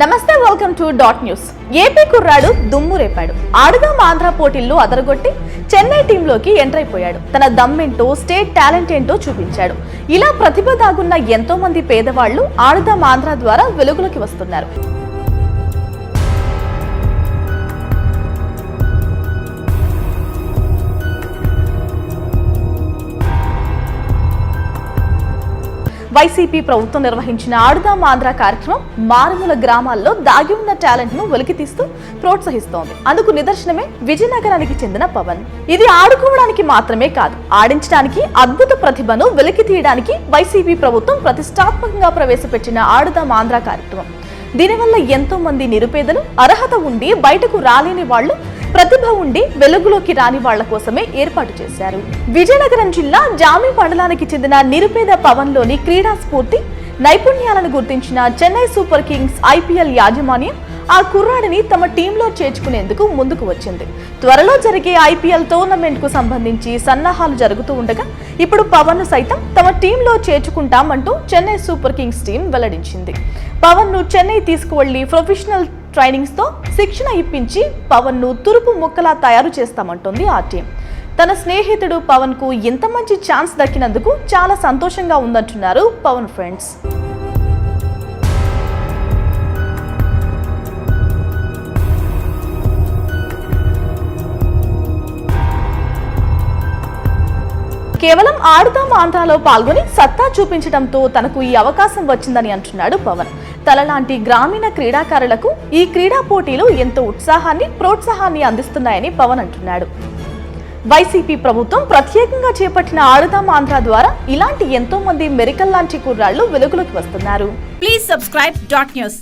నమస్తే welcome to dot news AP కుర్రాడు దుమ్ము రేపాడు. ఆడుదాం ఆంధ్ర పోటీల్లో అదరగొట్టి చెన్నై టీంలోకి ఎంటర్ అయిపోయాడు. తన దమ్మేంటో స్టేట్ టాలెంట్ ఏంటో చూపించాడు. ఇలా ప్రతిభ దాగున్న ఎంతో మంది పేదవాళ్ళు ఆడుదాం ఆంధ్ర ద్వారా వెలుగులోకి వస్తున్నారు. వైసీపీ ప్రభుత్వం నిర్వహించిన ఆడుదాం ఆంధ్ర కార్యక్రమం మారుమూల గ్రామాల్లో దాగి ఉన్న టాలెంట్ను వెలికితీస్తూ ప్రోత్సహిస్తోంది. అందుకు నిదర్శనమే విజయనగరానికి చెందిన పవన్. ఇది ఆడుకోవడానికి మాత్రమే కాదు ఆడించడానికి అద్భుత ప్రతిభను వెలికి తీయడానికి వైసీపీ ప్రభుత్వం ప్రతిష్టాత్మకంగా ప్రవేశపెట్టిన ఆడుదాం ఆంధ్ర కార్యక్రమం. దీనివల్ల ఎంతో మంది నిరుపేదలు అర్హత ఉండి బయటకు రాలేని వాళ్ళు ప్రతిభ ఉండి వెలుగులోకి రాని వాళ్ళ కోసమే ఏర్పాటు చేశారు. విజయనగరం జిల్లా జామి మండలానికి చెందిన నిరుపేద పవన్లోని క్రీడా స్ఫూర్తి నైపుణ్యాలను గుర్తించిన చెన్నై సూపర్ కింగ్స్ ఐపీఎల్ యాజమాన్యం ఆ కుర్రాడిని తమ టీంలో చేర్చుకునేందుకు ముందుకు వచ్చింది. త్వరలో జరిగే ఐపీఎల్ టోర్నమెంట్కు సంబంధించి సన్నాహాలు జరుగుతూ ఉండగా ఇప్పుడు పవన్ను సైతం తమ టీంలో చేర్చుకుంటామంటూ చెన్నై సూపర్ కింగ్స్ టీం వెల్లడించింది. పవన్ను చెన్నై తీసుకువెళ్ళి ప్రొఫెషనల్ ట్రైనింగ్స్తో శిక్షణ ఇప్పించి పవన్ను తురుపు ముక్కలా తయారు చేస్తామంటోంది ఆ టీం. తన స్నేహితుడు పవన్కు ఇంత మంచి ఛాన్స్ దక్కినందుకు చాలా సంతోషంగా ఉందంటున్నారు పవన్ ఫ్రెండ్స్. కేవలం ఆడుదాం ఆంధ్రాలో పాల్గొని సత్తా చూపించడంతో తనకు ఈ అవకాశం వచ్చిందని అంటున్నాడు పవన్. తలలాంటి గ్రామీణ క్రీడాకారులకు ఈ క్రీడా పోటీలు ఎంతో ఉత్సాహాన్ని ప్రోత్సాహాన్ని అందిస్తున్నాయని పవన్ అంటున్నాడు. వైసీపీ ప్రభుత్వం ప్రత్యేకంగా చేపట్టిన ఆడుదాం ఆంధ్ర ద్వారా ఇలాంటి ఎంతో మంది మెరికల్ లాంటి కుర్రాళ్ళు వెలుగులోకి వస్తున్నారు. Please subscribe dot news